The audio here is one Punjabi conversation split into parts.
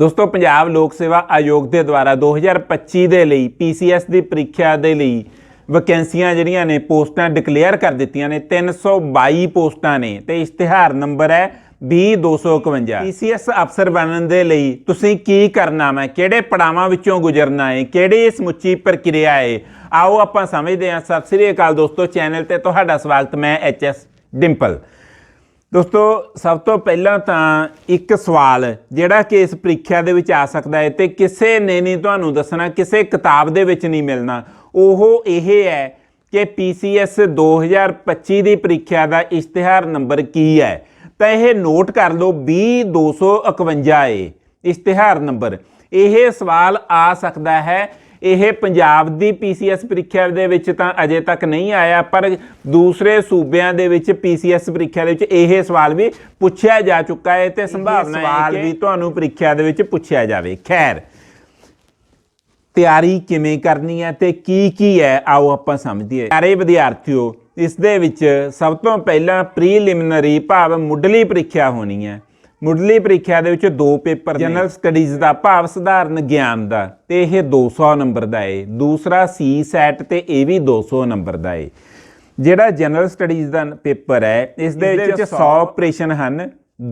ਦੋਸਤੋ, ਪੰਜਾਬ ਲੋਕ ਸੇਵਾ ਆਯੋਗ ਦੇ ਦੁਆਰਾ 2025 ਦੇ ਲਈ ਪੀਸੀਐਸ ਦੀ ਪ੍ਰੀਖਿਆ ਦੇ ਲਈ ਵੈਕੈਂਸੀਆਂ ਜਿਹੜੀਆਂ ਨੇ, ਪੋਸਟਾਂ ਡਿਕਲੇਅਰ ਕਰ ਦਿੱਤੀਆਂ ਨੇ 322 ਪੋਸਟਾਂ ਨੇ। ਤੇ ਇਸ਼ਤਿਹਾਰ ਨੰਬਰ ਹੈ 20251 ਪੀਸੀਐਸ ਅਫਸਰ ਬਣਨ ਦੇ ਲਈ ਤੁਸੀਂ ਕੀ ਕਰਨਾ ਹੈ ਕਿਹੜੇ ਪੜਾਵਾਂ ਵਿੱਚੋਂ ਗੁਜ਼ਰਨਾ ਹੈ ਕਿਹੜੀ ਸਮੁੱਚੀ ਪ੍ਰਕਿਰਿਆ ਹੈ ਆਓ ਆਪਾਂ ਸਮਝਦੇ ਹਾਂ। ਸਤਿ ਸ੍ਰੀ ਅਕਾਲ ਦੋਸਤੋ, ਚੈਨਲ ਤੇ ਤੁਹਾਡਾ ਸਵਾਗਤ, ਮੈਂ ਐਚਐਸ ਡਿੰਪਲ। ਦੋਸਤੋ, ਸਭ ਤੋਂ ਪਹਿਲਾਂ ਤਾਂ ਇੱਕ ਸਵਾਲ, ਜਿਹੜਾ ਕਿ ਇਸ ਪ੍ਰੀਖਿਆ ਦੇ ਵਿੱਚ ਆ ਸਕਦਾ ਹੈ ਤੇ ਕਿਸੇ ਨੇ ਨਹੀਂ ਤੁਹਾਨੂੰ ਦੱਸਣਾ, ਕਿਸੇ ਕਿਤਾਬ ਦੇ ਵਿੱਚ ਨਹੀਂ ਮਿਲਣਾ। ਉਹ ਇਹ ਹੈ ਕਿ PCS 2025 ਦੀ ਪ੍ਰੀਖਿਆ ਦਾ ਇਸ਼ਤਿਹਾਰ ਨੰਬਰ ਕੀ ਹੈ? ਤਾਂ ਇਹ ਨੋਟ ਕਰ ਲਓ 20251 ਏ, ਇਸ਼ਤਿਹਾਰ ਨੰਬਰ। ਇਹ ਸਵਾਲ ਆ ਸਕਦਾ ਹੈ ਇਹ ਪੰਜਾਬ ਦੀ PCS ਪ੍ਰੀਖਿਆ ਦੇ ਵਿੱਚ ਤਾਂ ਅਜੇ ਤੱਕ ਨਹੀਂ ਆਇਆ ਪਰ ਦੂਸਰੇ ਸੂਬਿਆਂ ਦੇ ਵਿੱਚ PCS ਪ੍ਰੀਖਿਆ ਦੇ ਵਿੱਚ ਇਹ ਸਵਾਲ ਵੀ ਪੁੱਛਿਆ ਜਾ ਚੁੱਕਾ ਹੈ ਤੇ ਸੰਭਾਵਨਾ ਹੈ ਸਵਾਲ ਵੀ ਤੁਹਾਨੂੰ ਪ੍ਰੀਖਿਆ ਦੇ ਵਿੱਚ ਪੁੱਛਿਆ ਜਾਵੇ। ਖੈਰ ਤਿਆਰੀ ਕਿਵੇਂ ਕਰਨੀ ਹੈ ਤੇ ਕੀ ਕੀ ਹੈ ਆਓ ਆਪਾਂ ਸਮਝੀਏ। ਸਾਰੇ ਵਿਦਿਆਰਥੀਓ ਇਸ ਦੇ ਵਿੱਚ ਸਭ ਤੋਂ ਪਹਿਲਾਂ ਪ੍ਰੀਲਿਮਿਨਰੀ ਭਾਵ ਮੁੱਢਲੀ ਪ੍ਰੀਖਿਆ ਹੋਣੀ ਹੈ। ਮੁੱਢਲੀ ਪ੍ਰੀਖਿਆ ਦੇ ਵਿੱਚ ਦੋ ਪੇਪਰ ਜਨਰਲ ਸਟੱਡੀਜ਼ ਦਾ ਭਾਵ ਸਧਾਰਨ ਗਿਆਨ ਦਾ ਤੇ ਇਹ 200 ਨੰਬਰ ਦਾ ਹੈ ਦੂਸਰਾ ਸੀ ਸੈਟ ਤੇ ਇਹ ਵੀ 200 ਨੰਬਰ ਦਾ ਹੈ ਜਿਹੜਾ ਜਨਰਲ ਸਟੱਡੀਜ਼ ਦਾ ਪੇਪਰ ਹੈ ਇਸ ਦੇ ਵਿੱਚ 100 ਆਪਰੇਸ਼ਨ ਹਨ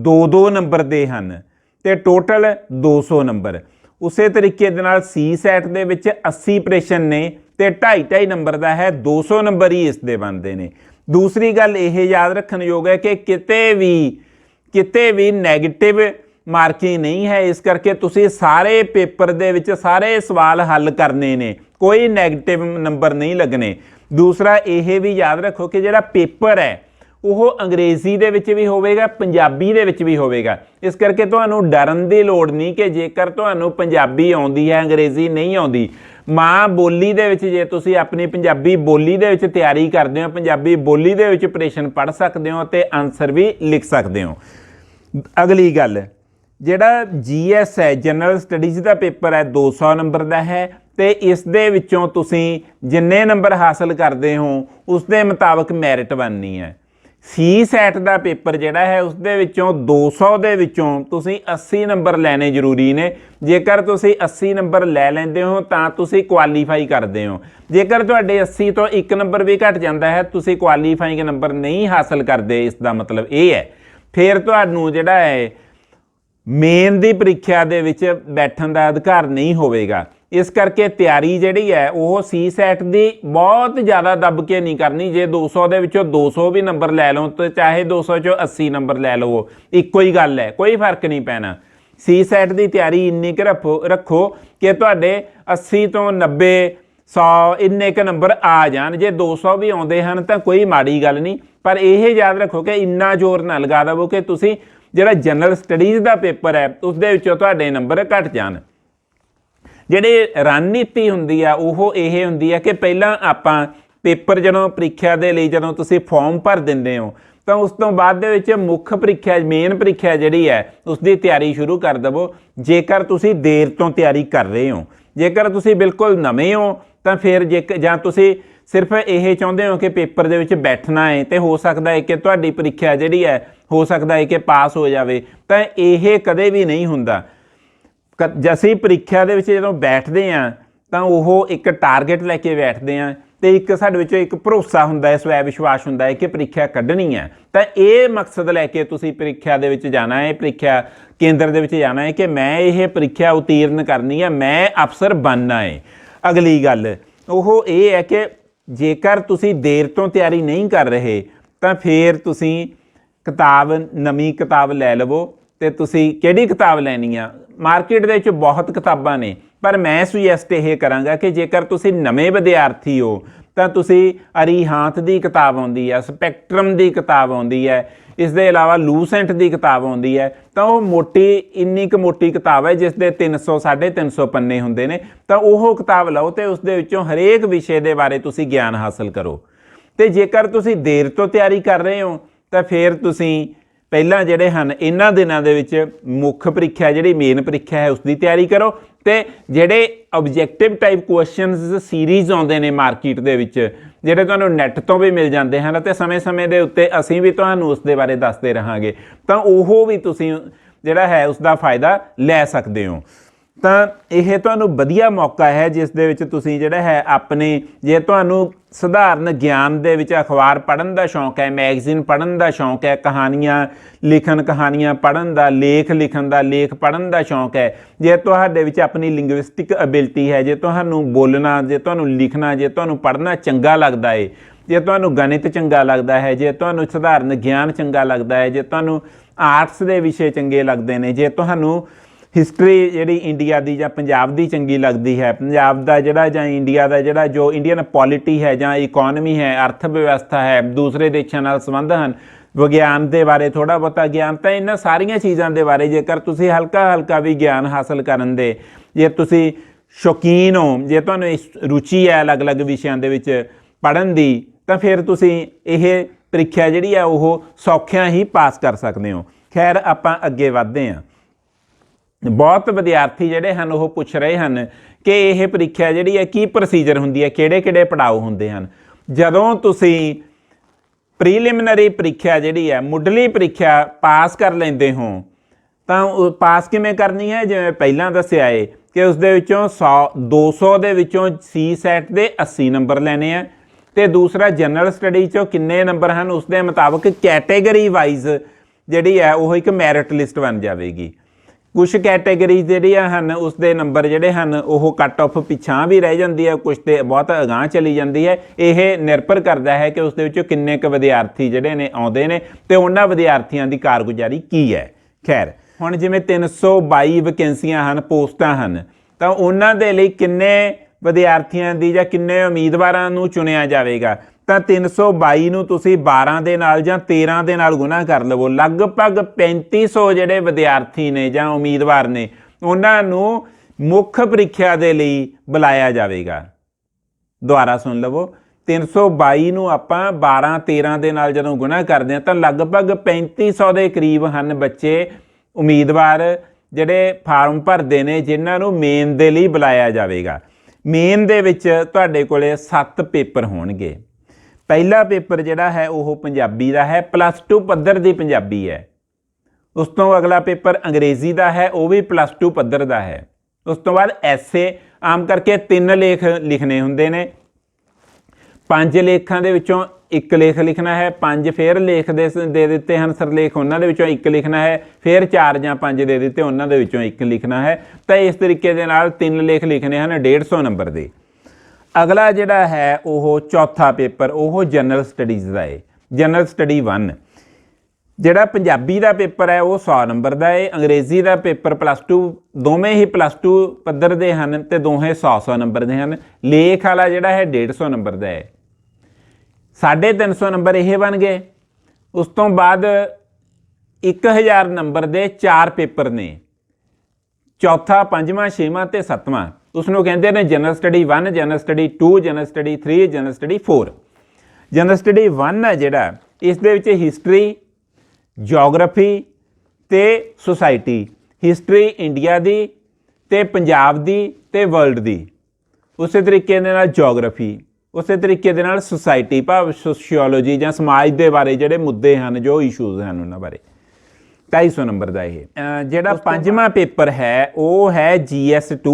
2-2 ਨੰਬਰ ਦੇ ਹਨ ਤੇ ਟੋਟਲ 200 ਨੰਬਰ। ਉਸੇ ਤਰੀਕੇ ਦੇ ਨਾਲ ਸੀ ਸੈਟ ਦੇ ਵਿੱਚ 80 ਆਪਰੇਸ਼ਨ ਨੇ ਤੇ 2.5 ਨੰਬਰ ਦਾ ਹੈ 200 ਨੰਬਰ ਹੀ ਇਸ ਦੇ ਬਣਦੇ ਨੇ। ਦੂਸਰੀ ਗੱਲ ਇਹ ਯਾਦ ਰੱਖਣ ਯੋਗ ਹੈ ਕਿ ਕਿਤੇ ਵੀ ਕਿਤੇ ਵੀ 네ਗੇਟਿਵ ਮਾਰਕਿੰਗ ਨਹੀਂ ਹੈ, ਇਸ ਕਰਕੇ ਤੁਸੀਂ ਸਾਰੇ ਪੇਪਰ ਦੇ ਵਿੱਚ ਸਾਰੇ ਸਵਾਲ ਹੱਲ ਕਰਨੇ ਨੇ, ਕੋਈ 네ਗੇਟਿਵ ਨੰਬਰ ਨਹੀਂ ਲੱਗਣੇ। ਦੂਸਰਾ, ਇਹ ਵੀ ਯਾਦ ਰੱਖੋ ਕਿ ਜਿਹੜਾ ਪੇਪਰ ਹੈ, ਉਹ ਅੰਗਰੇਜ਼ੀ ਦੇ ਵਿੱਚ ਵੀ ਹੋਵੇਗਾ, ਪੰਜਾਬੀ ਦੇ ਵਿੱਚ ਵੀ ਹੋਵੇਗਾ। ਇਸ ਕਰਕੇ ਤੁਹਾਨੂੰ ਡਰਨ ਦੀ ਲੋੜ ਨਹੀਂ ਕਿ ਜੇਕਰ ਤੁਹਾਨੂੰ ਪੰਜਾਬੀ ਆਉਂਦੀ ਹੈ, ਅੰਗਰੇਜ਼ੀ ਨਹੀਂ ਆਉਂਦੀ। ਮਾਂ ਬੋਲੀ ਦੇ ਵਿੱਚ ਜੇ ਤੁਸੀਂ ਆਪਣੀ ਪੰਜਾਬੀ ਬੋਲੀ ਦੇ ਵਿੱਚ ਤਿਆਰੀ ਕਰਦੇ ਹੋ, ਪੰਜਾਬੀ ਬੋਲੀ ਦੇ ਵਿੱਚ ਪ੍ਰਸ਼ਨ ਪੜ੍ਹ ਸਕਦੇ ਹੋ ਤੇ ਆਨਸਰ ਵੀ ਲਿਖ ਸਕਦੇ ਹੋ। ਅਗਲੀ ਗੱਲ, ਜਿਹੜਾ ਜੀਐਸ ਹੈ ਜਨਰਲ ਸਟੱਡੀਜ਼ ਦਾ ਪੇਪਰ ਹੈ 200 ਨੰਬਰ ਦਾ ਹੈ ਤੇ ਇਸ ਦੇ ਵਿੱਚੋਂ ਤੁਸੀਂ ਜਿੰਨੇ ਨੰਬਰ ਹਾਸਲ ਕਰਦੇ ਹੋ, ਉਸ ਦੇ ਮੁਤਾਬਕ ਮੈਰਿਟ ਬਣਨੀ ਹੈ। ਸੀ ਸੈਟ ਦਾ ਪੇਪਰ ਜਿਹੜਾ ਹੈ, ਉਸ ਦੇ ਵਿੱਚੋਂ 200 ਦੇ ਵਿੱਚੋਂ ਤੁਸੀਂ 80 ਨੰਬਰ ਲੈਣੇ ਜ਼ਰੂਰੀ ਨੇ। ਜੇਕਰ ਤੁਸੀਂ 80 ਨੰਬਰ ਲੈ ਲੈਂਦੇ ਹੋ, ਤਾਂ ਤੁਸੀਂ ਕੁਆਲੀਫਾਈ ਕਰਦੇ ਹੋ। ਜੇਕਰ ਤੁਹਾਡੇ 80 ਤੋਂ 1 ਨੰਬਰ ਵੀ ਘਟ ਜਾਂਦਾ ਹੈ, ਤੁਸੀਂ ਕੁਆਲੀਫਾਈਂਗ ਨੰਬਰ ਨਹੀਂ ਹਾਸਲ ਕਰਦੇ, ਇਸ ਦਾ ਮਤਲਬ ਇਹ ਹੈ ਫਿਰ ਤੁਹਾਨੂੰ ਜਿਹੜਾ ਹੈ ਮੇਨ ਦੀ ਪ੍ਰੀਖਿਆ ਦੇ ਵਿੱਚ ਬੈਠਣ ਦਾ ਅਧਿਕਾਰ ਨਹੀਂ ਹੋਵੇਗਾ। ਇਸ ਕਰਕੇ ਤਿਆਰੀ ਜਿਹੜੀ ਹੈ, ਉਹ ਸੀ ਸੈਟ ਦੀ ਬਹੁਤ ਜ਼ਿਆਦਾ ਦੱਬ ਕੇ ਨਹੀਂ ਕਰਨੀ। ਜੇ 200 ਦੇ ਵਿੱਚੋਂ 200 ਵੀ ਨੰਬਰ ਲੈ ਲਓ, ਤੇ ਚਾਹੇ 200 ਚੋਂ 80 ਨੰਬਰ ਲੈ ਲਵੋ ਇੱਕੋ ਹੀ ਗੱਲ ਹੈ, ਕੋਈ ਫ਼ਰਕ ਨਹੀਂ ਪੈਣਾ। ਸੀ ਸੈਟ ਦੀ ਤਿਆਰੀ ਇੰਨੀ ਕੁ ਰੱਖੋ ਰੱਖੋ ਕਿ ਤੁਹਾਡੇ 80 ਤੋਂ 90 100 ਇੰਨੇ ਕ ਨੰਬਰ ਆ ਜਾਣ। ਜੇ 200 ਵੀ ਆਉਂਦੇ ਹਨ ਤਾਂ ਕੋਈ ਮਾੜੀ ਗੱਲ ਨਹੀਂ। ਪਰ ਇਹ ਯਾਦ ਰੱਖੋ ਕਿ ਇੰਨਾ ਜ਼ੋਰ ਨਾ ਲਗਾ ਦਵੋ ਕਿ ਤੁਸੀਂ ਜਿਹੜਾ ਜਨਰਲ ਸਟੱਡੀਜ਼ ਦਾ ਪੇਪਰ ਹੈ ਉਸ ਦੇ ਵਿੱਚੋਂ ਤੁਹਾਡੇ ਨੰਬਰ ਘਟ ਜਾਣ। ਜਿਹੜੇ ਰਣਨੀਤੀ ਹੁੰਦੀ ਆ, ਉਹ ਇਹ ਹੁੰਦੀ ਆ ਕਿ ਪਹਿਲਾਂ ਆਪਾਂ ਪੇਪਰ ਜਦੋਂ ਪ੍ਰੀਖਿਆ ਦੇ ਲਈ ਜਦੋਂ ਤੁਸੀਂ ਫਾਰਮ ਭਰ ਦਿੰਦੇ ਹੋ, ਤਾਂ ਉਸ ਤੋਂ ਬਾਅਦ ਦੇ ਵਿੱਚ ਮੁੱਖ ਪ੍ਰੀਖਿਆ ਮੇਨ ਪ੍ਰੀਖਿਆ ਜਿਹੜੀ ਹੈ ਉਸ ਦੀ ਤਿਆਰੀ ਸ਼ੁਰੂ ਕਰ ਦਵੋ। ਜੇਕਰ ਤੁਸੀਂ ਦੇਰ ਤੋਂ ਤਿਆਰੀ ਕਰ ਰਹੇ ਹੋ, ਜੇਕਰ ਤੁਸੀਂ ਬਿਲਕੁਲ ਨਵੇਂ ਹੋ ਤਾਂ ਫਿਰ ਜੇ ਜਾਂ ਤੁਸੀਂ ਸਿਰਫ ਇਹ ਚਾਹੁੰਦੇ ਹੋ ਕਿ ਪੇਪਰ ਦੇ ਵਿੱਚ ਬੈਠਣਾ ਹੈ, ਤੇ ਹੋ ਸਕਦਾ ਹੈ ਕਿ ਤੁਹਾਡੀ ਪ੍ਰੀਖਿਆ ਜਿਹੜੀ ਹੈ, ਹੋ ਸਕਦਾ ਹੈ ਕਿ ਪਾਸ ਹੋ ਜਾਵੇ। ਤਾਂ ਇਹ ਕਦੇ ਵੀ ਨਹੀਂ ਹੁੰਦਾ। ਜਸੀਂ ਪ੍ਰੀਖਿਆ ਦੇ ਵਿੱਚ ਜਦੋਂ ਬੈਠਦੇ ਆ ਤਾਂ ਉਹ ਇੱਕ ਟਾਰਗੇਟ ਲੈ ਕੇ ਬੈਠਦੇ ਆ ਤੇ ਇੱਕ ਸਾਡੇ ਵਿੱਚ ਇੱਕ ਭਰੋਸਾ ਹੁੰਦਾ ਹੈ ਸਵੈ ਵਿਸ਼ਵਾਸ ਹੁੰਦਾ ਹੈ ਕਿ ਪ੍ਰੀਖਿਆ ਕੱਢਣੀ ਹੈ। ਤਾਂ ਇਹ ਮਕਸਦ ਲੈ ਕੇ ਤੁਸੀਂ ਪ੍ਰੀਖਿਆ ਦੇ ਵਿੱਚ ਜਾਣਾ ਹੈ, ਪ੍ਰੀਖਿਆ ਕੇਂਦਰ ਦੇ ਵਿੱਚ ਜਾਣਾ ਹੈ ਕਿ ਮੈਂ ਇਹ ਪ੍ਰੀਖਿਆ ਉਤੀਰਨ ਕਰਨੀ ਹੈ, ਮੈਂ ਅਫਸਰ ਬਣਨਾ ਹੈ। ਅਗਲੀ ਗੱਲ। ਉਹ ਇਹ ਹੈ ਕਿ ਜੇਕਰ ਤੁਸੀਂ ਦੇਰ ਤੋਂ ਤਿਆਰੀ ਨਹੀਂ ਕਰ ਰਹੇ, ਤਾਂ ਫਿਰ ਤੁਸੀਂ ਕਿਤਾਬ, ਨਵੀਂ ਕਿਤਾਬ ਲੈ ਲਵੋ ਤੇ ਤੁਸੀਂ ਕਿਹੜੀ ਕਿਤਾਬ ਲੈਣੀ ਆ? ਮਾਰਕੀਟ ਦੇ ਵਿੱਚ ਬਹੁਤ ਕਿਤਾਬਾਂ ਨੇ, ਪਰ ਮੈਂ ਸੁਜੈਸਟ ਇਹ ਕਰਾਂਗਾ ਕਿ ਜੇਕਰ ਤੁਸੀਂ ਨਵੇਂ ਵਿਦਿਆਰਥੀ ਹੋ ਤਾਂ ਤੁਸੀਂ ਅਰੀਹਾਂਤ ਦੀ ਕਿਤਾਬ ਆਉਂਦੀ ਹੈ, ਸਪੈਕਟਰਮ ਦੀ ਕਿਤਾਬ ਆਉਂਦੀ ਹੈ, ਇਸ ਦੇ ਇਲਾਵਾ ਲੂਸੈਂਟ ਦੀ ਕਿਤਾਬ ਆਉਂਦੀ ਹੈ, ਤਾਂ ਉਹ ਮੋਟੀ, ਇੰਨੀ ਕੁ ਮੋਟੀ ਕਿਤਾਬ ਹੈ ਜਿਸ ਦੇ 300 350 ਪੰਨੇ ਹੁੰਦੇ ਨੇ। ਤਾਂ ਉਹ ਕਿਤਾਬ ਲਓ ਤੇ ਉਸ ਦੇ ਵਿੱਚੋਂ ਹਰੇਕ ਵਿਸ਼ੇ ਦੇ ਬਾਰੇ ਤੁਸੀਂ ਗਿਆਨ ਹਾਸਲ ਕਰੋ। ਤੇ ਜੇਕਰ ਤੁਸੀਂ ਦੇਰ ਤੋਂ ਤਿਆਰੀ ਕਰ ਰਹੇ ਹੋ, ਤਾਂ ਫਿਰ ਤੁਸੀਂ ਪਹਿਲਾਂ ਜਿਹੜੇ ਹਨ, ਇਹਨਾਂ ਦਿਨਾਂ ਦੇ ਵਿੱਚ ਮੁੱਖ ਪ੍ਰੀਖਿਆ ਜਿਹੜੀ ਮੇਨ ਪ੍ਰੀਖਿਆ ਹੈ ਉਸ ਦੀ ਤਿਆਰੀ ਕਰੋ ਤੇ ਜਿਹੜੇ ਆਬਜੈਕਟਿਵ ਟਾਈਪ ਕੁਐਸਚਨਸ ਸੀਰੀਜ਼ ਆਉਂਦੇ ਨੇ ਮਾਰਕੀਟ ਦੇ ਵਿੱਚ, ਜਿਹੜੇ ਤੁਹਾਨੂੰ ਨੈੱਟ ਤੋਂ ਵੀ ਮਿਲ ਜਾਂਦੇ ਹਨ ਤੇ ਸਮੇਂ-ਸਮੇਂ ਦੇ ਉੱਤੇ ਅਸੀਂ ਵੀ ਤੁਹਾਨੂੰ ਉਸ ਦੇ ਬਾਰੇ ਦੱਸਦੇ ਰਹਾਂਗੇ, ਤਾਂ ਉਹ ਵੀ ਤੁਸੀਂ ਜਿਹੜਾ ਹੈ ਉਸ ਦਾ ਫਾਇਦਾ ਲੈ ਸਕਦੇ ਹੋ। ਤਾਂ ਇਹ ਤੁਹਾਨੂੰ ਵਧੀਆ ਮੌਕਾ ਹੈ, ਜਿਸ ਦੇ ਵਿੱਚ ਤੁਸੀਂ ਜਿਹੜਾ ਹੈ ਆਪਣੇ, ਜੇ ਤੁਹਾਨੂੰ ਸਧਾਰਨ ਗਿਆਨ ਦੇ ਵਿੱਚ ਅਖਬਾਰ ਪੜ੍ਹਨ ਦਾ ਸ਼ੌਂਕ ਹੈ, ਮੈਗਜ਼ੀਨ ਪੜ੍ਹਨ ਦਾ ਸ਼ੌਂਕ ਹੈ, ਕਹਾਣੀਆਂ ਲਿਖਣ, ਕਹਾਣੀਆਂ ਪੜ੍ਹਨ ਦਾ, ਲੇਖ ਲਿਖਣ ਦਾ, ਲੇਖ ਪੜ੍ਹਨ ਦਾ ਸ਼ੌਂਕ ਹੈ, ਜੇ ਤੁਹਾਡੇ ਵਿੱਚ ਆਪਣੀ ਲਿੰਗੁਇਸਟਿਕ ਅਬਿਲਿਟੀ ਹੈ, ਜੇ ਤੁਹਾਨੂੰ ਬੋਲਣਾ, ਜੇ ਤੁਹਾਨੂੰ ਲਿਖਣਾ, ਜੇ ਤੁਹਾਨੂੰ ਪੜ੍ਹਨਾ ਚੰਗਾ ਲੱਗਦਾ ਹੈ ਜੇ ਤੁਹਾਨੂੰ ਗਣਿਤ ਚੰਗਾ ਲੱਗਦਾ ਹੈ, ਜੇ ਤੁਹਾਨੂੰ ਸਧਾਰਨ ਗਿਆਨ ਚੰਗਾ ਲੱਗਦਾ ਹੈ, ਜੇ ਤੁਹਾਨੂੰ ਆਰਟਸ ਦੇ ਵਿਸ਼ੇ ਚੰਗੇ ਲੱਗਦੇ ਨੇ, ਜੇ ਤੁਹਾਨੂੰ ਹਿਸਟਰੀ ਜਿਹੜੀ ਇੰਡੀਆ ਦੀ ਜਾਂ ਪੰਜਾਬ ਦੀ ਚੰਗੀ ਲੱਗਦੀ ਹੈ, ਪੰਜਾਬ ਦਾ ਜਿਹੜਾ ਜਾਂ ਇੰਡੀਆ ਦਾ ਜਿਹੜਾ ਜੋ ਇੰਡੀਅਨ ਪੋਲਿਟੀ ਹੈ ਜਾਂ ਇਕਨੋਮੀ ਹੈ ਅਰਥ ਵਿਵਸਥਾ ਹੈ, ਦੂਸਰੇ ਦੇਸ਼ਾਂ ਨਾਲ ਸੰਬੰਧ ਹਨ, ਵਿਗਿਆਨ ਦੇ ਬਾਰੇ ਥੋੜਾ ਬਹੁਤਾ ਗਿਆਨ ਤਾਂ ਇਹਨਾਂ ਸਾਰੀਆਂ ਚੀਜ਼ਾਂ ਦੇ ਬਾਰੇ ਜੇਕਰ ਤੁਸੀਂ ਹਲਕਾ ਹਲਕਾ ਵੀ ਗਿਆਨ ਹਾਸਲ ਕਰਨ ਦੇ, ਜੇ ਤੁਸੀਂ ਸ਼ੌਕੀਨ ਹੋ, ਜੇ ਤੁਹਾਨੂੰ ਇਸ ਰੁਚੀ ਹੈ ਅਲੱਗ-ਅਲੱਗ ਵਿਸ਼ਿਆਂ ਦੇ ਵਿੱਚ ਪੜ੍ਹਨ ਦੀ, ਤਾਂ ਫਿਰ ਤੁਸੀਂ ਇਹ ਪ੍ਰੀਖਿਆ ਜਿਹੜੀ ਹੈ ਉਹ ਸੌਖਿਆਂ ਹੀ ਪਾਸ ਕਰ ਸਕਦੇ ਹੋ। ਖੈਰ, ਆਪਾਂ ਅੱਗੇ ਵਧਦੇ ਹਾਂ। ਬਹੁਤ ਵਿਦਿਆਰਥੀ ਜਿਹੜੇ ਹਨ, ਉਹ ਪੁੱਛ ਰਹੇ ਹਨ ਕਿ ਇਹ ਪ੍ਰੀਖਿਆ ਜਿਹੜੀ ਹੈ, ਕੀ ਪ੍ਰੋਸੀਜਰ ਹੁੰਦੀ ਹੈ, ਕਿਹੜੇ-ਕਿਹੜੇ ਪੜਾਅ ਹੁੰਦੇ ਹਨ? ਜਦੋਂ ਤੁਸੀਂ ਪ੍ਰੀਲਿਮਿਨਰੀ ਪ੍ਰੀਖਿਆ ਜਿਹੜੀ ਹੈ, ਮੁੱਢਲੀ ਪ੍ਰੀਖਿਆ ਪਾਸ ਕਰ ਲੈਂਦੇ ਹੋ, ਤਾਂ ਉਹ ਪਾਸ ਕਿਵੇਂ ਕਰਨੀ ਹੈ? ਜਿਵੇਂ ਪਹਿਲਾਂ ਦੱਸਿਆ ਏ ਕਿ ਉਸ ਦੇ ਵਿੱਚੋਂ 100 200 ਦੇ ਵਿੱਚੋਂ ਸੀ ਸੈਟ ਦੇ 80 ਨੰਬਰ ਲੈਣੇ ਆ ਤੇ ਦੂਸਰਾ ਜਨਰਲ ਸਟੱਡੀ ਚੋਂ ਕਿੰਨੇ ਨੰਬਰ ਹਨ, ਉਸ ਦੇ ਮੁਤਾਬਕ ਕੈਟਾਗਰੀ ਵਾਈਜ਼ ਜਿਹੜੀ ਹੈ, ਉਹ ਇੱਕ ਮੈਰਿਟ ਲਿਸਟ ਬਣ ਜਾਵੇਗੀ। ਕੁਝ ਕੈਟਾਗਰੀ ਜਿਹੜੀਆਂ ਹਨ ਉਸ ਦੇ ਨੰਬਰ ਜਿਹੜੇ ਹਨ, ਉਹ ਕੱਟ ਆਫ ਪਿਛਾਂ ਵੀ ਰਹਿ ਜਾਂਦੀ ਹੈ ਕੁਝ ਤੇ ਬਹੁਤ ਅਗਾਂਹ ਚਲੀ ਜਾਂਦੀ ਹੈ। ਇਹ ਨਿਰਭਰ ਕਰਦਾ ਹੈ ਕਿ ਉਸ ਦੇ ਵਿੱਚੋਂ ਕਿੰਨੇ ਕੁ ਵਿਦਿਆਰਥੀ ਜਿਹੜੇ ਨੇ ਆਉਂਦੇ ਨੇ ਤੇ ਉਹਨਾਂ ਵਿਦਿਆਰਥੀਆਂ ਦੀ ਕਾਰਗੁਜ਼ਾਰੀ ਕੀ ਹੈ। ਖੈਰ, ਹੁਣ ਜਿਵੇਂ 322 ਵੈਕੈਂਸੀਆਂ ਹਨ, ਪੋਸਟਾਂ ਹਨ, ਤਾਂ ਉਹਨਾਂ ਦੇ ਲਈ ਕਿੰਨੇ ਵਿਦਿਆਰਥੀਆਂ ਦੀ ਜਾਂ ਕਿੰਨੇ ਉਮੀਦਵਾਰਾਂ ਨੂੰ ਚੁਣਿਆ ਜਾਵੇਗਾ? ਤਾਂ 322 ਨੂੰ ਤੁਸੀਂ 12 ਦੇ ਨਾਲ ਜਾਂ 13 ਦੇ ਨਾਲ ਗੁਣਾ ਕਰ ਲਵੋ। ਲਗਭਗ 3500 ਜਿਹੜੇ ਵਿਦਿਆਰਥੀ ਨੇ ਜਾਂ ਉਮੀਦਵਾਰ ਨੇ, ਉਹਨਾਂ ਨੂੰ ਮੁੱਖ ਪ੍ਰੀਖਿਆ ਦੇ ਲਈ ਬੁਲਾਇਆ ਜਾਵੇਗਾ। ਦੁਬਾਰਾ ਸੁਣ ਲਵੋ 322 ਨੂੰ ਆਪਾਂ 12 13 ਦੇ ਨਾਲ ਜਦੋਂ ਗੁਣਾ ਕਰਦੇ ਹਾਂ, ਤਾਂ ਲਗਭਗ 3500 ਦੇ ਕਰੀਬ ਹਨ ਬੱਚੇ ਉਮੀਦਵਾਰ ਜਿਹੜੇ ਫਾਰਮ ਭਰਦੇ ਨੇ, ਜਿਨ੍ਹਾਂ ਨੂੰ ਮੇਨ ਦੇ ਲਈ ਬੁਲਾਇਆ ਜਾਵੇਗਾ। ਮੇਨ ਦੇ ਵਿੱਚ ਤੁਹਾਡੇ ਕੋਲੇ 7 ਪੇਪਰ ਹੋਣਗੇ। ਪਹਿਲਾ ਪੇਪਰ ਜਿਹੜਾ ਹੈ ਉਹ ਪੰਜਾਬੀ ਦਾ ਹੈ ਪਲੱਸ 2 ਪੱਧਰ ਦੀ ਪੰਜਾਬੀ ਹੈ। ਉਸ ਤੋਂ ਅਗਲਾ ਪੇਪਰ ਅੰਗਰੇਜ਼ੀ ਦਾ ਹੈ, ਉਹ ਵੀ ਪਲੱਸ 2 ਪੱਧਰ ਦਾ ਹੈ। ਉਸ ਤੋਂ ਬਾਅਦ ਐਸੇ ਆਮ ਕਰਕੇ ਤਿੰਨ ਲੇਖ ਲਿਖਣੇ ਹੁੰਦੇ ਨੇ। ਪੰਜ ਲੇਖਾਂ ਦੇ ਵਿੱਚੋਂ ਇੱਕ ਲੇਖ ਲਿਖਣਾ ਹੈ, ਪੰਜ ਫੇਰ ਲੇਖ ਦੇ ਸ- ਦੇ ਦਿੱਤੇ ਹਨ ਸਰਲੇਖ, ਉਹਨਾਂ ਦੇ ਵਿੱਚੋਂ ਇੱਕ ਲਿਖਣਾ ਹੈ, ਫੇਰ ਚਾਰ ਜਾਂ ਪੰਜ ਦੇ ਦਿੱਤੇ, ਉਹਨਾਂ ਦੇ ਵਿੱਚੋਂ ਇੱਕ ਲਿਖਣਾ ਹੈ। ਤਾਂ ਇਸ ਤਰੀਕੇ ਦੇ ਨਾਲ ਤਿੰਨ ਲੇਖ ਲਿਖਣੇ ਹਨ 150 ਨੰਬਰ ਦੇ। ਅਗਲਾ ਜਿਹੜਾ ਹੈ ਉਹ ਚੌਥਾ ਪੇਪਰ, ਉਹ ਜਨਰਲ ਸਟੱਡੀਜ਼ ਦਾ ਹੈ ਜਨਰਲ ਸਟੱਡੀ 1 ਜਿਹੜਾ ਪੰਜਾਬੀ ਦਾ ਪੇਪਰ ਹੈ, ਉਹ 100 ਨੰਬਰ ਦਾ ਹੈ ਅੰਗਰੇਜ਼ੀ ਦਾ ਪੇਪਰ ਪਲੱਸ 2 ਦੋਵੇਂ ਹੀ ਪਲੱਸ 2 ਪੱਧਰ ਦੇ ਹਨ ਤੇ ਦੋਹੇ 100-100 ਨੰਬਰ ਦੇ ਹਨ। ਲੇਖ ਵਾਲਾ ਜਿਹੜਾ ਹੈ 150 ਨੰਬਰ ਦਾ ਹੈ 350 ਨੰਬਰ ਇਹ ਬਣ ਗਏ। ਉਸ ਤੋਂ ਬਾਅਦ 1000 ਨੰਬਰ ਦੇ ਚਾਰ ਪੇਪਰ ਨੇ। ਚੌਥਾ, ਪੰਜਵਾਂ, ਛੇਵਾਂ ਤੇ ਸੱਤਵਾਂ। ਉਸ ਨੂੰ ਕਹਿੰਦੇ ਨੇ general study 1 general study 2 general study 3 general study 4 general study 1 ਹੈ ਜਿਹੜਾ ਇਸ ਦੇ ਵਿੱਚ ਹਿਸਟਰੀ ਜੀਓਗ੍ਰਾਫੀ ਤੇ ਸੁਸਾਇਟੀ ਹਿਸਟਰੀ ਇੰਡੀਆ ਦੀ ਤੇ ਪੰਜਾਬ ਦੀ ਤੇ ਵਰਲਡ ਦੀ। ਉਸੇ ਤਰੀਕੇ ਦੇ ਨਾਲ ਜੀਓਗ੍ਰਾਫੀ ਉਸੇ ਤਰੀਕੇ ਦੇ ਨਾਲ ਸੁਸਾਇਟੀ ਭਾਵ ਸੋਸ਼ੀਓਲੋਜੀ ਜਾਂ ਸਮਾਜ ਦੇ ਬਾਰੇ ਜਿਹੜੇ ਮੁੱਦੇ ਹਨ ਜੋ ਇਸ਼ੂਜ਼ ਹਨ ਉਹਨਾਂ ਬਾਰੇ। 250 ਨੰਬਰ ਦਾ ਇਹ। ਜਿਹੜਾ ਪੰਜਵਾਂ ਪੇਪਰ ਹੈ ਉਹ ਹੈ GS2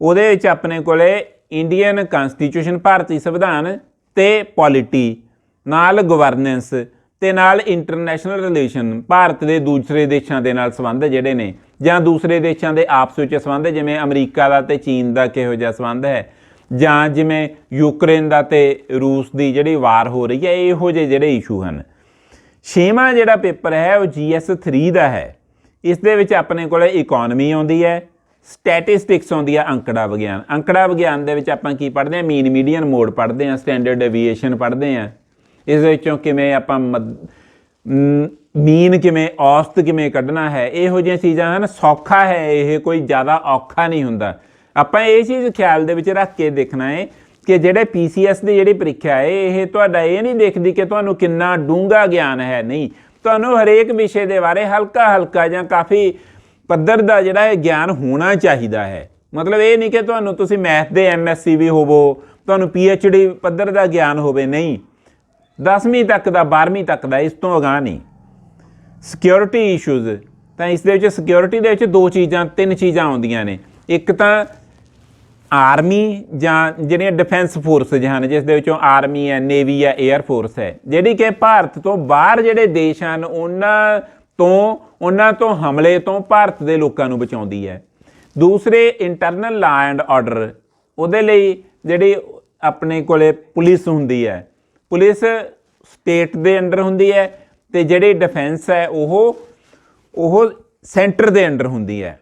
ਉਹਦੇ ਵਿੱਚ ਆਪਣੇ ਕੋਲੇ ਇੰਡੀਅਨ ਕਨਸਟੀਟਿਊਸ਼ਨ ਭਾਰਤੀ ਸੰਵਿਧਾਨ ਤੇ ਪੋਲਿਟੀ ਨਾਲ ਗਵਰਨੈਂਸ ਤੇ ਨਾਲ ਇੰਟਰਨੈਸ਼ਨਲ ਰਿਲੇਸ਼ਨ ਭਾਰਤ ਦੇ ਦੂਸਰੇ ਦੇਸ਼ਾਂ ਦੇ ਨਾਲ ਸੰਬੰਧ ਜਿਹੜੇ ਨੇ, ਜਾਂ ਦੂਸਰੇ ਦੇਸ਼ਾਂ ਦੇ ਆਪਸ ਵਿੱਚ ਸੰਬੰਧ, ਜਿਵੇਂ ਅਮਰੀਕਾ ਦਾ ਤੇ ਚੀਨ ਦਾ ਕਿਹੋ ਜਿਹਾ ਸੰਬੰਧ ਹੈ, ਜਾਂ ਜਿਵੇਂ ਯੂਕਰੇਨ ਦਾ ਤੇ ਰੂਸ ਦੀ ਜਿਹੜੀ ਵਾਰ ਹੋ ਰਹੀ ਹੈ, ਇਹੋ ਜਿਹੇ ਜਿਹੜੇ ਇਸ਼ੂ ਹਨ। ਛੇਵਾਂ ਜਿਹੜਾ ਪੇਪਰ ਹੈ, ਉਹ GS3 ਦਾ ਹੈ। ਇਸ ਦੇ ਵਿੱਚ ਆਪਣੇ ਕੋਲੇ ਇਕਨੋਮੀ ਆਉਂਦੀ ਹੈ ਸਟੈਟਿਸਟਿਕਸ ਆਉਂਦੀ ਆ ਅੰਕੜਾ ਵਿਗਿਆਨ। ਅੰਕੜਾ ਵਿਗਿਆਨ ਦੇ ਵਿੱਚ ਆਪਾਂ ਕੀ ਪੜ੍ਹਦੇ ਹਾਂ ਮੀਨ ਮੀਡੀਅਨ ਮੋਡ ਪੜ੍ਹਦੇ ਹਾਂ ਸਟੈਂਡਰਡ ਡੇਵੀਏਸ਼ਨ ਪੜ੍ਹਦੇ ਹਾਂ ਇਸ ਵਿੱਚੋਂ ਕਿਵੇਂ ਆਪਾਂ ਮੀਨ ਕਿਵੇਂ, ਔਸਤ ਕਿਵੇਂ ਕੱਢਣਾ ਹੈ? ਇਹੋ ਜਿਹੀਆਂ ਚੀਜ਼ਾਂ ਹਨ, ਸੌਖਾ ਹੈ ਇਹ, ਕੋਈ ਜ਼ਿਆਦਾ ਔਖਾ ਨਹੀਂ ਹੁੰਦਾ। ਆਪਾਂ ਇਹ ਚੀਜ਼ ਖਿਆਲ ਦੇ ਵਿੱਚ ਰੱਖ ਕੇ ਦੇਖਣਾ ਹੈ ਕਿ ਜਿਹੜੇ ਪੀਸੀਐਸ ਦੀ ਜਿਹੜੀ ਪ੍ਰੀਖਿਆ ਹੈ ਇਹ ਤੁਹਾਡਾ ਇਹ ਨਹੀਂ ਦੇਖਦੀ ਕਿ ਤੁਹਾਨੂੰ ਕਿੰਨਾ ਡੂੰਘਾ ਗਿਆਨ ਹੈ। ਨਹੀਂ, ਤੁਹਾਨੂੰ ਹਰੇਕ ਵਿਸ਼ੇ ਦੇ ਬਾਰੇ ਹਲਕਾ ਹਲਕਾ ਜਾਂ ਕਾਫੀ ਪੱਧਰ ਦਾ ਜਿਹੜਾ ਹੈ ਗਿਆਨ ਹੋਣਾ ਚਾਹੀਦਾ ਹੈ। ਮਤਲਬ ਇਹ ਨਹੀਂ ਕਿ ਤੁਹਾਨੂੰ ਤੁਸੀਂ ਮੈਥ ਦੇ ਐਮਐਸਸੀ ਵੀ ਹੋਵੋ, ਤੁਹਾਨੂੰ ਪੀਐਚਡੀ ਪੱਧਰ ਦਾ ਗਿਆਨ ਹੋਵੇ, ਨਹੀਂ। 10ਵੀਂ ਤੱਕ ਦਾ 12ਵੀਂ ਤੱਕ ਦਾ, ਇਸ ਤੋਂ ਅਗਾਂਹ ਨਹੀਂ। ਸਿਕਿਉਰਿਟੀ ਇਸ਼ੂਜ਼ ਤਾਂ ਇਸ ਦੇ ਵਿੱਚ ਸਿਕਿਉਰਿਟੀ ਦੇ ਵਿੱਚ ਦੋ ਚੀਜ਼ਾਂ, ਤਿੰਨ ਚੀਜ਼ਾਂ ਆਉਂਦੀਆਂ ਨੇ। ਇੱਕ ਤਾਂ ਆਰਮੀ ਜਾਂ ਜਿਹੜੀਆਂ ਡਿਫੈਂਸ ਫੋਰਸ ਹਨ, ਜਿਸ ਦੇ ਵਿੱਚੋਂ ਆਰਮੀ ਹੈ ਨੇਵੀ ਹੈ 에ਅਰ ਫੋਰਸ ਹੈ, ਜਿਹੜੀ ਕਿ ਭਾਰਤ ਤੋਂ ਬਾਹਰ ਜਿਹੜੇ ਦੇਸ਼ ਹਨ, ਉਹਨਾਂ ਤੋਂ, ਉਹਨਾਂ ਤੋਂ ਹਮਲੇ ਤੋਂ ਭਾਰਤ ਦੇ ਲੋਕਾਂ ਨੂੰ ਬਚਾਉਂਦੀ ਹੈ। ਦੂਸਰੇ ਇੰਟਰਨਲ ਲਾ ਐਂਡ ਆਰਡਰ ਉਹਦੇ ਲਈ ਜਿਹੜੀ ਆਪਣੇ ਕੋਲੇ ਪੁਲਿਸ ਹੁੰਦੀ ਹੈ, ਪੁਲਿਸ ਸਟੇਟ ਦੇ ਅੰਡਰ ਹੁੰਦੀ ਹੈ ਤੇ ਜਿਹੜੀ ਡਿਫੈਂਸ ਹੈ ਉਹ ਉਹ ਸੈਂਟਰ ਦੇ ਅੰਡਰ ਹੁੰਦੀ ਹੈ।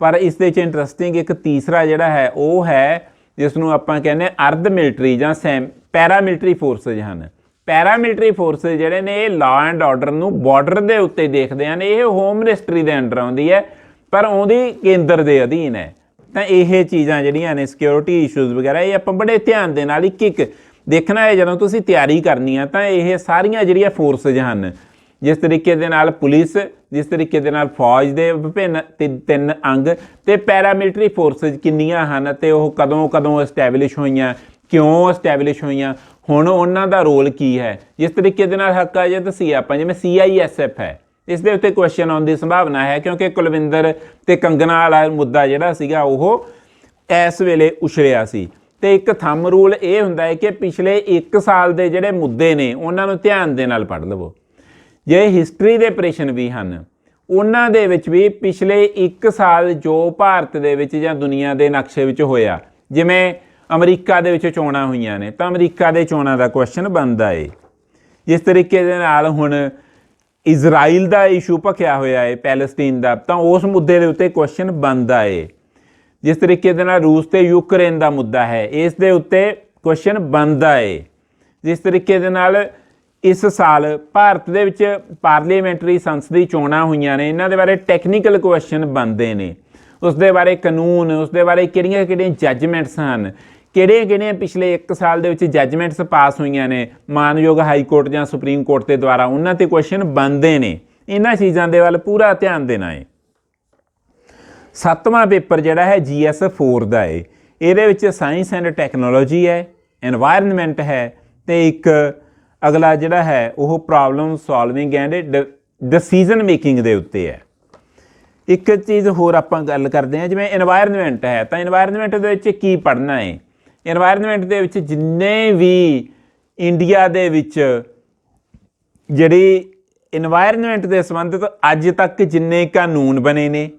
ਪਰ ਇਸ ਦੇ ਵਿੱਚ ਇੰਟਰਸਟਿੰਗ ਇੱਕ ਤੀਸਰਾ ਜਿਹੜਾ ਹੈ, ਉਹ ਹੈ ਜਿਸ ਨੂੰ ਆਪਾਂ ਕਹਿੰਦੇ ਹਾਂ ਅਰਧ ਮਿਲਟਰੀ ਜਾਂ ਸੈਮ ਪੈਰਾਮਿਲਟਰੀ ਫੋਰਸਸ ਹਨ। ਪੈਰਾਮਿਲਟਰੀ ਫੋਰਸਸ ਜਿਹੜੇ ਨੇ ਇਹ ਲਾ ਐਂਡ ਆਰਡਰ ਨੂੰ ਬਾਰਡਰ ਦੇ ਉੱਤੇ ਦੇਖਦੇ ਹਨ, ਇਹ ਹੋਮ ਮਿਨਿਸਟਰੀ ਦੇ ਅੰਡਰ ਆਉਂਦੀ ਹੈ, ਪਰ ਉਹਦੀ ਕੇਂਦਰ ਦੇ ਅਧੀਨ ਹੈ। ਤਾਂ ਇਹ ਚੀਜ਼ਾਂ ਜਿਹੜੀਆਂ ਨੇ ਸਿਕਿਉਰਿਟੀ ਇਸ਼ੂਜ਼ ਵਗੈਰਾ, ਇਹ ਆਪਾਂ ਬੜੇ ਧਿਆਨ ਦੇ ਨਾਲ ਇੱਕ ਇੱਕ ਦੇਖਣਾ ਹੈ, ਜਦੋਂ ਤੁਸੀਂ ਤਿਆਰੀ ਕਰਨੀ ਆ, ਤਾਂ ਇਹ ਸਾਰੀਆਂ ਜਿਹੜੀਆਂ ਫੋਰਸਸ ਹਨ, ਜਿਸ ਤਰੀਕੇ ਦੇ ਨਾਲ ਪੁਲਿਸ, ਜਿਸ ਤਰੀਕੇ ਦੇ ਨਾਲ ਫੌਜ ਦੇ ਵਿਭਿੰਨ ਤਿ- ਤਿੰਨ ਅੰਗ, ਤੇ ਪੈਰਾਮਿਲਟਰੀ ਫੋਰਸਸ ਕਿੰਨੀਆਂ ਹਨ, ਤੇ ਉਹ ਕਦੋਂ ਕਦੋਂ ਐਸਟੈਬਲਿਸ਼ ਹੋਈਆਂ ਕਿਉਂ ਐਸਟੈਬਲਿਸ਼ ਹੋਈਆਂ? ਹੁਣ ਉਹਨਾਂ ਦਾ ਰੋਲ ਕੀ ਹੈ? ਜਿਸ ਤਰੀਕੇ ਦੇ ਨਾਲ ਹੱਕਾ ਜੇ ਸੀ ਆਪਾਂ, ਜਿਵੇਂ ਸੀਆਈਐਸਐਫ ਹੈ। ਇਸ ਦੇ ਉੱਤੇ ਕੁਐਸਚਨ ਆਉਣ ਦੀ ਸੰਭਾਵਨਾ ਹੈ, ਕਿਉਂਕਿ ਕੁਲਵਿੰਦਰ ਤੇ ਕੰਗਨਾ ਵਾਲਾ ਮੁੱਦਾ ਜਿਹੜਾ ਸੀਗਾ, ਉਹ ਇਸ ਵੇਲੇ ਉਛੜਿਆ ਸੀ। ਤੇ ਇੱਕ ਥੰਮ ਰੂਲ ਇਹ ਹੁੰਦਾ ਹੈ ਕਿ ਪਿਛਲੇ 1 ਸਾਲ ਦੇ ਜਿਹੜੇ ਮੁੱਦੇ ਨੇ, ਉਹਨਾਂ ਨੂੰ ਧਿਆਨ ਦੇ ਨਾਲ ਪੜ੍ਹ ਲਵੋ। ਜੇ ਹਿਸਟਰੀ ਦੇ ਪ੍ਰਸ਼ਨ ਵੀ ਹਨ, ਉਹਨਾਂ ਦੇ ਵਿੱਚ ਵੀ ਪਿਛਲੇ 1 ਸਾਲ ਜੋ ਭਾਰਤ ਦੇ ਵਿੱਚ ਜਾਂ ਦੁਨੀਆ ਦੇ ਨਕਸ਼ੇ ਵਿੱਚ ਹੋਇਆ, ਜਿਵੇਂ ਅਮਰੀਕਾ ਦੇ ਵਿੱਚ ਚੋਣਾਂ ਹੋਈਆਂ ਨੇ, ਤਾਂ ਅਮਰੀਕਾ ਦੇ ਚੋਣਾਂ ਦਾ ਕੁਐਸਚਨ ਬਣਦਾ ਏ। ਜਿਸ ਤਰੀਕੇ ਦੇ ਨਾਲ ਹੁਣ ਇਜ਼ਰਾਈਲ ਦਾ ਇਸ਼ੂ ਭਖਿਆ ਹੋਇਆ ਹੈ ਪੈਲਸਤੀਨ ਦਾ, ਤਾਂ ਉਸ ਮੁੱਦੇ ਦੇ ਉੱਤੇ ਕੁਐਸਚਨ ਬਣਦਾ ਏ। ਜਿਸ ਤਰੀਕੇ ਦੇ ਨਾਲ ਰੂਸ ਤੇ ਯੂਕਰੇਨ ਦਾ ਮੁੱਦਾ ਹੈ, ਇਸ ਦੇ ਉੱਤੇ ਕੁਐਸਚਨ ਬਣਦਾ ਏ। ਜਿਸ ਤਰੀਕੇ ਦੇ ਨਾਲ ਇਸ ਸਾਲ ਭਾਰਤ ਦੇ ਵਿੱਚ ਪਾਰਲੀਮੈਂਟਰੀ ਸੰਸਦੀ ਚੋਣਾਂ ਹੋਈਆਂ ਨੇ, ਇਹਨਾਂ ਦੇ ਬਾਰੇ ਟੈਕਨੀਕਲ ਕੁਐਸਚਨ ਬਣਦੇ ਨੇ। ਉਸ ਦੇ ਬਾਰੇ ਕਾਨੂੰਨ, ਉਸ ਦੇ ਬਾਰੇ ਕਿਹੜੀਆਂ ਕਿਹੜੀਆਂ ਜੱਜਮੈਂਟਸ ਹਨ ਕਿਹੜੇ-ਕਿਹੜੇ ਪਿਛਲੇ 1 ਸਾਲ ਦੇ ਵਿੱਚ ਜੱਜਮੈਂਟਸ ਪਾਸ ਹੋਈਆਂ ਨੇ? ਮਾਨਯੋਗ ਹਾਈ ਕੋਰਟ ਜਾਂ ਸੁਪਰੀਮ ਕੋਰਟ ਦੇ ਦੁਆਰਾ ਉਹਨਾਂ ਤੇ ਕੁਐਸਚਨ ਬਣਦੇ ਨੇ। ਇਹਨਾਂ ਚੀਜ਼ਾਂ ਦੇ ਵੱਲ ਪੂਰਾ ਧਿਆਨ ਦੇਣਾ ਹੈ ਸੱਤਵਾਂ ਪੇਪਰ ਜਿਹੜਾ ਹੈ ਜੀਐਸ 4 ਦਾ ਹੈ ਇਹਦੇ ਵਿੱਚ ਸਾਇੰਸ ਐਂਡ ਟੈਕਨੋਲੋਜੀ ਹੈ এনवायरमेंट ਹੈ ਤੇ ਇੱਕ ਅਗਲਾ ਜਿਹੜਾ ਹੈ ਉਹ problem solving and decision making ਦੇ ਉੱਤੇ ਹੈ। ਇੱਕ ਚੀਜ਼ ਹੋਰ ਆਪਾਂ ਗੱਲ ਕਰਦੇ ਹਾਂ, ਜਿਵੇਂ এনवायरमेंट ਹੈ, ਤਾਂ এনवायरमेंट ਦੇ ਵਿੱਚ ਕੀ ਪੜਨਾ ਹੈ এনवायरमेंट ਦੇ ਵਿੱਚ ਜਿੰਨੇ ਵੀ ਇੰਡੀਆ ਦੇ ਵਿੱਚ ਜਿਹੜੀ এনवायरमेंट ਦੇ ਸੰਬੰਧਿਤ ਅੱਜ ਤੱਕ ਜਿੰਨੇ ਕਾਨੂੰਨ ਬਣੇ ਨੇ,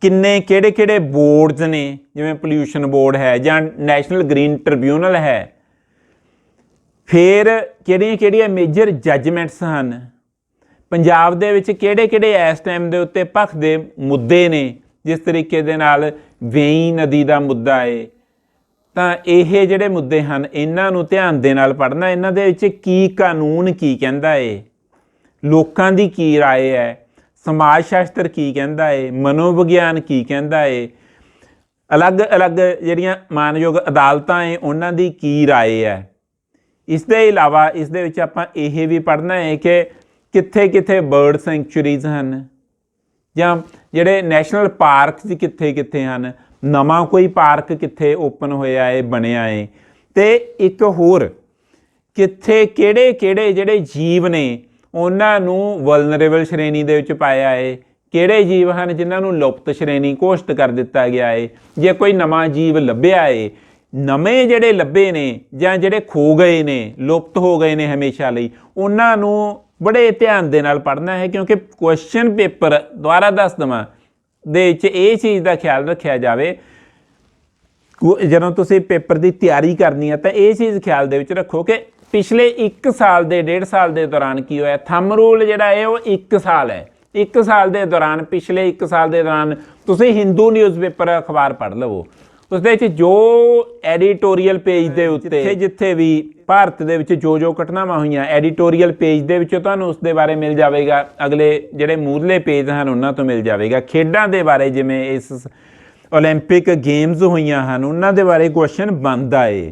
ਕਿੰਨੇ ਕਿਹੜੇ ਕਿਹੜੇ ਬੋਰਡਸ ਨੇ, ਜਿਵੇਂ ਪੋਲਿਊਸ਼ਨ ਬੋਰਡ ਹੈ ਜਾਂ ਨੈਸ਼ਨਲ ਗ੍ਰੀਨ ਟ੍ਰਿਬਿਊਨਲ ਹੈ, ਫਿਰ ਕਿਹੜੀਆਂ ਕਿਹੜੀਆਂ ਮੇਜਰ ਜੱਜਮੈਂਟਸ ਹਨ? ਪੰਜਾਬ ਦੇ ਵਿੱਚ ਕਿਹੜੇ ਕਿਹੜੇ ਇਸ ਟਾਈਮ ਦੇ ਉੱਤੇ ਪੱਖ ਦੇ ਮੁੱਦੇ ਨੇ, ਜਿਸ ਤਰੀਕੇ ਦੇ ਨਾਲ ਵੇਈ ਨਦੀ ਦਾ ਮੁੱਦਾ ਏ ਤਾਂ ਇਹ ਜਿਹੜੇ ਮੁੱਦੇ ਹਨ ਇਹਨਾਂ ਨੂੰ ਧਿਆਨ ਦੇ ਨਾਲ ਪੜ੍ਹਨਾ ਇਹਨਾਂ ਦੇ ਵਿੱਚ ਕੀ ਕਾਨੂੰਨ ਕੀ ਕਹਿੰਦਾ ਏ ਲੋਕਾਂ ਦੀ ਕੀ رائے ਹੈ ਸਮਾਜ ਸ਼ਾਸਤਰ ਕੀ ਕਹਿੰਦਾ ਏ ਮਨੋਵਿਗਿਆਨ ਕੀ ਕਹਿੰਦਾ ਏ ਅਲੱਗ-ਅਲੱਗ ਜਿਹੜੀਆਂ ਮਾਨਯੋਗ ਅਦਾਲਤਾਂ ਏ ਉਹਨਾਂ ਦੀ ਕੀ رائے ਹੈ ਇਸ ਦੇ ਇਲਾਵਾ ਇਸ ਦੇ ਵਿੱਚ ਆਪਾਂ ਇਹ ਵੀ ਪੜ੍ਹਨਾ ਹੈ ਕਿ ਕਿੱਥੇ-ਕਿੱਥੇ ਬਰਡ ਸੈਂਚੁਰੀਜ਼ ਹਨ ਜਾਂ ਜਿਹੜੇ ਨੈਸ਼ਨਲ ਪਾਰਕਸ ਕਿੱਥੇ-ਕਿੱਥੇ ਹਨ ਨਵਾਂ ਕੋਈ ਪਾਰਕ ਕਿੱਥੇ ਓਪਨ ਹੋਇਆ ਏ, ਬਣਿਆ ਏ? ਤੇ ਇੱਕ ਹੋਰ, ਕਿੱਥੇ ਕਿਹੜੇ-ਕਿਹੜੇ ਜਿਹੜੇ ਜੀਵ ਨੇ ਉਹਨਾਂ ਨੂੰ ਵਲਨਰੇਬਲ ਸ਼੍ਰੇਣੀ ਦੇ ਵਿੱਚ ਪਾਇਆ ਏ? ਕਿਹੜੇ ਜੀਵ ਹਨ ਜਿਨ੍ਹਾਂ ਨੂੰ ਲੁਪਤ ਸ਼੍ਰੇਣੀ ਘੋਸ਼ਿਤ ਕਰ ਦਿੱਤਾ ਗਿਆ ਏ? ਜੇ ਕੋਈ ਨਵਾਂ ਜੀਵ ਲੱਭਿਆ ਏ, ਨਵੇਂ ਜਿਹੜੇ ਲੱਭੇ ਨੇ ਜਾਂ ਜਿਹੜੇ ਖੋ ਗਏ ਨੇ, ਲੁਪਤ ਹੋ ਗਏ ਨੇ ਹਮੇਸ਼ਾ ਲਈ, ਉਹਨਾਂ ਨੂੰ ਬੜੇ ਧਿਆਨ ਦੇ ਨਾਲ ਪੜ੍ਹਨਾ ਹੈ ਕਿਉਂਕਿ ਕੁਐਸਚਨ ਪੇਪਰ ਦੁਆਰਾ ਦੱਸ ਦਵਾਂ ਦੇ ਵਿੱਚ ਇਹ ਚੀਜ਼ ਦਾ ਖਿਆਲ ਰੱਖਿਆ ਜਾਵੇ ਜਦੋਂ ਤੁਸੀਂ ਪੇਪਰ ਦੀ ਤਿਆਰੀ ਕਰਨੀ ਹੈ ਤਾਂ ਇਹ ਚੀਜ਼ ਖਿਆਲ ਦੇ ਵਿੱਚ ਰੱਖੋ ਕਿ ਪਿਛਲੇ 1 ਸਾਲ ਦੇ 1.5 ਸਾਲ ਦੇ ਦੌਰਾਨ ਕੀ ਹੋਇਆ? ਥੰਮ ਰੂਲ ਜਿਹੜਾ ਹੈ ਉਹ 1 ਸਾਲ ਹੈ। 1 ਸਾਲ ਦੇ ਦੌਰਾਨ, ਪਿਛਲੇ 1 ਸਾਲ ਦੇ ਦੌਰਾਨ ਤੁਸੀਂ ਹਿੰਦੂ ਨਿਊਜ਼ਪੇਪਰ ਅਖਬਾਰ ਪੜ੍ਹ ਲਵੋ। ਉਸ ਦੇ ਵਿੱਚ ਜੋ ਐਡੀਟੋਰੀਅਲ ਪੇਜ ਦੇ ਉੱਤੇ ਜਿੱਥੇ ਜਿੱਥੇ ਵੀ ਭਾਰਤ ਦੇ ਵਿੱਚ ਜੋ ਜੋ ਘਟਨਾਵਾਂ ਹੋਈਆਂ ਐਡੀਟੋਰੀਅਲ ਪੇਜ ਦੇ ਵਿੱਚੋਂ ਤੁਹਾਨੂੰ ਉਸ ਦੇ ਬਾਰੇ ਮਿਲ ਜਾਵੇਗਾ ਅਗਲੇ ਜਿਹੜੇ ਮੂਰਲੇ ਪੇਜ ਹਨ ਉਹਨਾਂ ਤੋਂ ਮਿਲ ਜਾਵੇਗਾ ਖੇਡਾਂ ਦੇ ਬਾਰੇ ਜਿਵੇਂ ਇਸ 올림픽 ਗੇਮਸ ਹੋਈਆਂ ਹਨ ਉਹਨਾਂ ਦੇ ਬਾਰੇ ਕੁਐਸਚਨ ਬਣਦਾ ਏ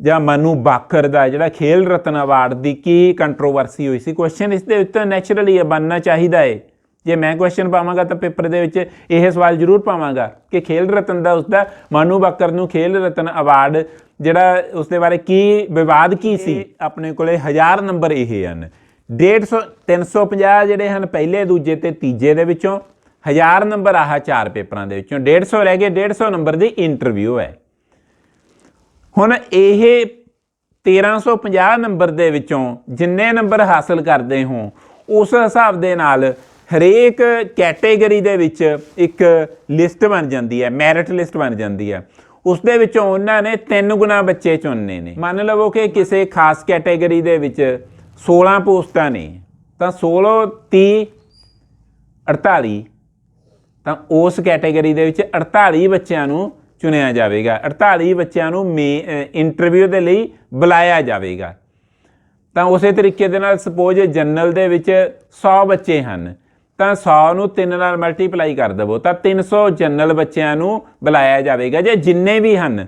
ਜਾਂ ਮਨੂ ਬਾਕਰ ਦਾ ਜਿਹੜਾ ਖੇਲ ਰਤਨ ਅਵਾਰਡ ਦੀ ਕੀ ਕੰਟਰੋਵਰਸੀ ਹੋਈ ਸੀ ਕੁਐਸਚਨ ਇਸ ਦੇ ਉੱਤੇ ਨੈਚੁਰਲੀ ਬਣਨਾ ਚਾਹੀਦਾ ਏ ਜੇ ਮੈਂ ਕੁਐਸਚਨ ਪਾਵਾਂਗਾ ਤਾਂ ਪੇਪਰ ਦੇ ਵਿੱਚ ਇਹ ਸਵਾਲ ਜ਼ਰੂਰ ਪਾਵਾਂਗਾ ਕਿ ਖੇਲ ਰਤਨ ਦਾ ਉਸਦਾ ਮਨੂ ਬਾਕਰ ਨੂੰ ਖੇਲ ਰਤਨ ਅਵਾਰਡ ਜਿਹੜਾ ਉਸ ਦੇ ਬਾਰੇ ਕੀ ਵਿਵਾਦ ਕੀ ਸੀ ਆਪਣੇ ਕੋਲੇ ਹਜ਼ਾਰ ਨੰਬਰ ਇਹ ਹਨ। 150 350 ਜਿਹੜੇ ਹਨ ਪਹਿਲੇ ਦੂਜੇ ਤੇ ਤੀਜੇ ਦੇ ਵਿੱਚੋਂ 1000 ਨੰਬਰ ਆਹ ਚਾਰ ਪੇਪਰਾਂ ਦੇ ਵਿੱਚੋਂ 150 ਰਹਿ ਗਏ 150 ਨੰਬਰ ਦੀ ਇੰਟਰਵਿਊ ਹੈ। ਹੁਣ ਇਹ 1350 ਨੰਬਰ ਦੇ ਵਿੱਚੋਂ ਜਿੰਨੇ ਨੰਬਰ ਹਾਸਲ ਕਰਦੇ ਹੋ ਉਸ ਹਿਸਾਬ ਦੇ ਨਾਲ ਹਰੇਕ ਕੈਟਾਗਰੀ ਦੇ ਵਿੱਚ ਇੱਕ ਲਿਸਟ ਬਣ ਜਾਂਦੀ ਹੈ, ਮੈਰਿਟ ਲਿਸਟ ਬਣ ਜਾਂਦੀ ਹੈ। ਉਸ ਦੇ ਵਿੱਚੋਂ ਉਹਨਾਂ ਨੇ ਤਿੰਨ ਗੁਣਾ ਬੱਚੇ ਚੁਣਨੇ ਨੇ। ਮੰਨ ਲਵੋ ਕਿ ਕਿਸੇ ਖਾਸ ਕੈਟਾਗਰੀ ਦੇ ਵਿੱਚ 16 ਪੋਸਟਾਂ ਨੇ, ਤਾਂ 16 30 48 ਤਾਂ ਉਸ ਕੈਟਾਗਰੀ ਦੇ ਵਿੱਚ 48 ਬੱਚਿਆਂ ਨੂੰ ਚੁਣਿਆ ਜਾਵੇਗਾ। 48 ਬੱਚਿਆਂ ਨੂੰ ਇੰਟਰਵਿਊ ਦੇ ਲਈ ਬੁਲਾਇਆ ਜਾਵੇਗਾ। ਤਾਂ ਉਸੇ ਤਰੀਕੇ ਦੇ ਨਾਲ ਸਪੋਜ਼ ਜਨਰਲ ਦੇ ਵਿੱਚ 100 ਬੱਚੇ ਹਨ। ਤਾਂ 100 ਨੂੰ 3 ਨਾਲ ਮਲਟੀਪਲਾਈ ਕਰ ਦਵੋ, ਤਾਂ 300 ਜਨਰਲ ਬੱਚਿਆਂ ਨੂੰ ਬੁਲਾਇਆ ਜਾਵੇਗਾ। ਜੇ ਜਿੰਨੇ ਵੀ ਹਨ,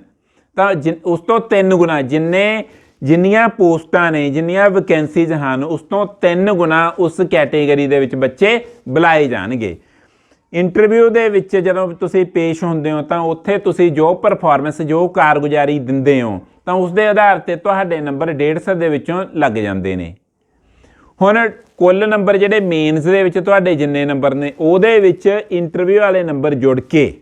ਤਾਂ ਜਿਨ- ਉਸ ਤੋਂ 3 ਗੁਣਾ, ਜਿੰਨੇ, ਜਿੰਨੀਆਂ ਪੋਸਟਾਂ ਨੇ, ਜਿੰਨੀਆਂ ਵੈਕੈਂਸੀਜ਼ ਹਨ, ਉਸ ਤੋਂ 3 ਗੁਣਾ ਉਸ ਕੈਟੇਗਰੀ ਦੇ ਵਿੱਚ ਬੱਚੇ ਬੁਲਾਏ ਜਾਣਗੇ। ਇੰਟਰਵਿਊ ਦੇ ਵਿੱਚ ਜਦੋਂ ਤੁਸੀਂ ਪੇਸ਼ ਹੁੰਦੇ ਹੋ, ਤਾਂ ਉੱਥੇ ਤੁਸੀਂ ਜੋ ਪਰਫਾਰਮੈਂਸ ਜੋ ਕਾਰਗੁਜ਼ਾਰੀ ਦਿੰਦੇ ਹੋ, ਤਾਂ ਉਸ ਦੇ ਆਧਾਰ ਤੇ ਤੁਹਾਡੇ ਨੰਬਰ 150 ਦੇ ਵਿੱਚੋਂ ਲੱਗ ਜਾਂਦੇ ਨੇ। ਹੁਣ ਕੁੱਲ ਨੰਬਰ ਜਿਹੜੇ ਮੇਨਸ ਦੇ ਵਿੱਚ ਤੁਹਾਡੇ ਜਿੰਨੇ ਨੰਬਰ ਨੇ, ਉਹਦੇ ਵਿੱਚ ਇੰਟਰਵਿਊ ਵਾਲੇ ਨੰਬਰ ਜੁੜ ਕੇ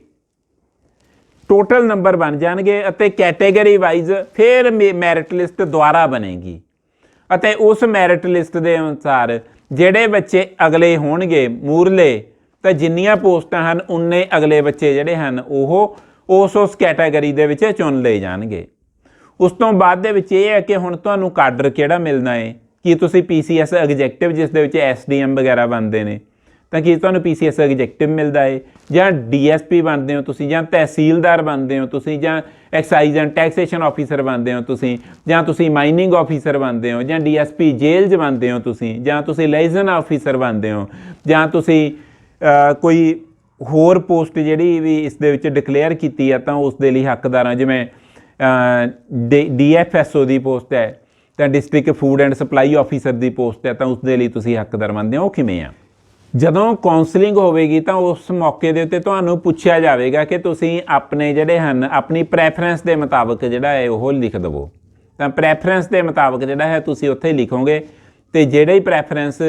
ਟੋਟਲ ਨੰਬਰ ਬਣ ਜਾਣਗੇ ਅਤੇ ਕੈਟਾਗਰੀ ਵਾਈਜ਼ ਫਿਰ ਮੈਰਿਟ ਲਿਸਟ ਦੁਆਰਾ ਬਣੇਗੀ। ਅਤੇ ਉਸ ਮੈਰਿਟ ਲਿਸਟ ਦੇ ਅਨੁਸਾਰ ਜਿਹੜੇ ਬੱਚੇ ਅਗਲੇ ਹੋਣਗੇ ਮੂਰਲੇ, ਤਾਂ ਜਿੰਨੀਆਂ ਪੋਸਟਾਂ ਹਨ, ਉਨੇ ਅਗਲੇ ਬੱਚੇ ਜਿਹੜੇ ਹਨ, ਉਹ ਉਸ ਉਸ ਕੈਟਾਗਰੀ ਦੇ ਵਿੱਚ ਚੁਣ ਲਏ ਜਾਣਗੇ। ਉਸ ਤੋਂ ਬਾਅਦ ਦੇ ਵਿੱਚ ਇਹ ਹੈ ਕਿ ਹੁਣ ਤੁਹਾਨੂੰ ਕਾਡਰ ਕਿਹੜਾ ਮਿਲਣਾ ਹੈ ਕੀ ਤੁਸੀਂ ਪੀਸੀਐਸ ਐਗਜ਼ੈਕਟਿਵ ਜਿਸ ਦੇ ਵਿੱਚ ਐਸਡੀਐਮ ਵਗੈਰਾ ਬਣਦੇ ਨੇ? ਤਾਂ ਕੀ ਤੁਹਾਨੂੰ ਪੀਸੀਐਸ ਐਗਜ਼ੈਕਟਿਵ ਮਿਲਦਾ ਹੈ ਜਾਂ ਡੀਐਸਪੀ ਬਣਦੇ ਹੋ ਤੁਸੀਂ, ਜਾਂ ਤਹਿਸੀਲਦਾਰ ਬਣਦੇ ਹੋ ਤੁਸੀਂ, ਜਾਂ ਐਕਸਾਈਜ਼ ਐਂਡ ਟੈਕਸੇਸ਼ਨ ਆਫੀਸਰ ਬਣਦੇ ਹੋ ਤੁਸੀਂ, ਜਾਂ ਤੁਸੀਂ ਮਾਈਨਿੰਗ ਆਫੀਸਰ ਬਣਦੇ ਹੋ, ਜਾਂ ਡੀਐਸਪੀ ਜੇਲ੍ਹ 'ਚ ਬਣਦੇ ਹੋ ਤੁਸੀਂ, ਜਾਂ ਤੁਸੀਂ ਲਾਇਸਨ ਆਫੀਸਰ ਬਣਦੇ ਹੋ, ਜਾਂ ਤੁਸੀਂ ਕੋਈ ਹੋਰ ਪੋਸਟ ਜਿਹੜੀ ਵੀ ਇਸ ਦੇ ਵਿੱਚ ਡਿਕਲੇਅਰ ਕੀਤੀ ਆ ਤਾਂ ਉਸ ਦੇ ਲਈ ਹੱਕਦਾਰ ਹਾਂ ਜਿਵੇਂ ਡੀਐਫਐਸਓ ਦੀ ਪੋਸਟ ਹੈ। ਤਾਂ district food and supply officer the post ਹੈ, ਤਾਂ ਉਸ ਦੇ ਲਈ ਤੁਸੀਂ ਹੱਕਦਾਰ ਮੰਨਦੇ ਹੋ, ਉਹ ਕਿਵੇਂ ਆ? ਜਦੋਂ ਕਾਉਂਸਲਿੰਗ ਹੋਵੇਗੀ, ਤਾਂ ਉਸ ਮੌਕੇ ਦੇ ਉੱਤੇ ਤੁਹਾਨੂੰ ਪੁੱਛਿਆ ਜਾਵੇਗਾ ਕਿ ਤੁਸੀਂ ਆਪਣੇ ਜਿਹੜੇ ਹਨ, ਆਪਣੀ ਪ੍ਰੈਫਰੈਂਸ ਦੇ ਮੁਤਾਬਕ ਜਿਹੜਾ ਹੈ ਉਹ ਲਿਖ ਦਵੋ। ਤਾਂ ਪ੍ਰੈਫਰੈਂਸ ਦੇ ਮੁਤਾਬਕ ਜਿਹੜਾ ਹੈ ਤੁਸੀਂ ਉੱਥੇ ਲਿਖੋਗੇ ਤੇ ਜਿਹੜੇ ਹੀ ਪ੍ਰੈਫਰੈਂਸ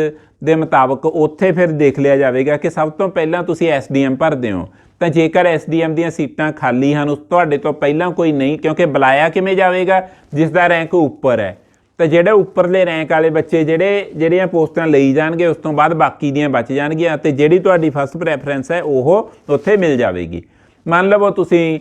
ਦੇ ਮੁਤਾਬਕ ਉੱਥੇ ਫਿਰ ਦੇਖ ਲਿਆ ਜਾਵੇਗਾ ਕਿ ਸਭ ਤੋਂ ਪਹਿਲਾਂ ਤੁਸੀਂ ਐਸਡੀਐਮ ਭਰਦੇ ਹੋ। ਤਾਂ ਜੇਕਰ ਐਸਡੀਐਮ ਦੀਆਂ ਸੀਟਾਂ ਖਾਲੀ ਹਨ, ਉਸ ਤੁਹਾਡੇ ਤੋਂ ਪਹਿਲਾਂ ਕੋਈ ਨਹੀਂ, ਕਿਉਂਕਿ ਬੁਲਾਇਆ ਕਿਵੇਂ ਜਾਵੇਗਾ? ਜਿਸ ਦਾ ਰੈਂਕ ਉੱਪਰ ਹੈ। ਤਾਂ ਜਿਹੜੇ ਉੱਪਰਲੇ ਰੈਂਕ ਵਾਲੇ ਬੱਚੇ ਜਿਹੜੇ, ਜਿਹੜੀਆਂ ਪੋਸਟਾਂ ਲਈ ਜਾਣਗੇ, ਉਸ ਤੋਂ ਬਾਅਦ ਬਾਕੀ ਦੀਆਂ ਬਚ ਜਾਣਗੀਆਂ ਤੇ ਜਿਹੜੀ ਤੁਹਾਡੀ ਫਸਟ ਪ੍ਰੈਫਰੈਂਸ ਹੈ, ਉਹ ਉੱਥੇ ਮਿਲ ਜਾਵੇਗੀ। ਮੰਨ ਲਵੋ ਤੁਸੀਂ,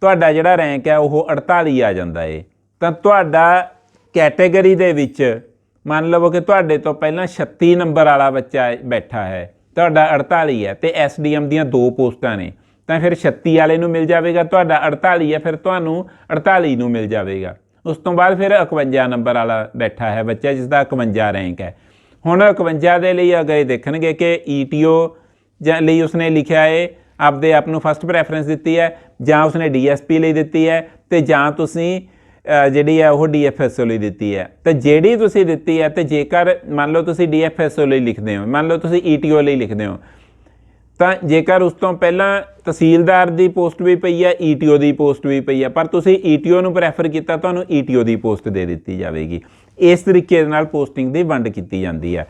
ਤੁਹਾਡਾ ਜਿਹੜਾ ਰੈਂਕ ਹੈ, ਉਹ 48 ਆ ਜਾਂਦਾ ਏ। ਤਾਂ ਤੁਹਾਡਾ ਕੈਟਾਗਰੀ ਦੇ ਵਿੱਚ, ਮੰਨ ਲਵੋ ਕਿ ਤੁਹਾਡੇ ਤੋਂ ਪਹਿਲਾਂ 36 ਨੰਬਰ ਵਾਲਾ ਬੱਚਾ ਬੈਠਾ ਹੈ। ਤੁਹਾਡਾ 48 ਹੈ ਤੇ ਐਸਡੀਐਮ ਦੀਆਂ ਦੋ ਪੋਸਟਾਂ ਨੇ। ਤਾਂ ਫਿਰ 36 ਵਾਲੇ ਨੂੰ ਮਿਲ ਜਾਵੇਗਾ, ਤੁਹਾਡਾ 48 ਹੈ, ਫਿਰ ਤੁਹਾਨੂੰ 48 ਨੂੰ ਮਿਲ ਜਾਵੇਗਾ। ਉਸ ਤੋਂ ਬਾਅਦ ਫਿਰ 51 ਨੰਬਰ ਵਾਲਾ ਬੈਠਾ ਹੈ ਬੱਚਾ ਜਿਸ ਦਾ 51 ਰੈਂਕ ਹੈ। ਹੁਣ 51 ਦੇ ਲਈ ਅਗਰ ਇਹ ਦੇਖਣਗੇ ਕਿ ਈਟੀਓ ਜਾਂ ਲਈ ਉਸਨੇ ਲਿਖਿਆ ਹੈ ਆਪਦੇ ਆਪ ਨੂੰ ਫਸਟ ਪ੍ਰੈਫਰੈਂਸ ਦਿੱਤੀ ਹੈ, ਜਾਂ ਉਸਨੇ ਡੀਐਸਪੀ ਲਈ ਦਿੱਤੀ ਹੈ, ਤੇ ਜਾਂ ਤੁਸੀਂ ਜਿਹੜੀ ਹੈ ਉਹ ਡੀਐਫਐਸਓ ਲਈ ਦਿੱਤੀ ਹੈ। ਤੇ ਜਿਹੜੀ ਤੁਸੀਂ ਦਿੱਤੀ ਹੈ, ਤੇ ਜੇਕਰ ਮੰਨ ਲਓ ਤੁਸੀਂ ਡੀਐਫਐਸਓ ਲਈ ਲਿਖਦੇ ਹੋ, ਮੰਨ ਲਓ ਤੁਸੀਂ ਈਟੀਓ ਲਈ ਲਿਖਦੇ ਹੋ ਤਾਂ ਜੇਕਰ ਉਸ ਤੋਂ ਪਹਿਲਾਂ ਤਹਿਸੀਲਦਾਰ ਦੀ ਪੋਸਟ ਵੀ ਪਈ ਹੈ ਈਟੀਓ ਦੀ ਪੋਸਟ ਵੀ ਪਈ ਹੈ ਪਰ ਤੁਸੀਂ ਈਟੀਓ ਨੂੰ ਪ੍ਰੈਫਰ ਕੀਤਾ, ਤੁਹਾਨੂੰ ਈਟੀਓ ਦੀ ਪੋਸਟ ਦੇ ਦਿੱਤੀ ਜਾਵੇਗੀ। ਇਸ ਤਰੀਕੇ ਦੇ ਨਾਲ ਪੋਸਟਿੰਗ ਦੀ ਵੰਡ ਕੀਤੀ ਜਾਂਦੀ ਹੈ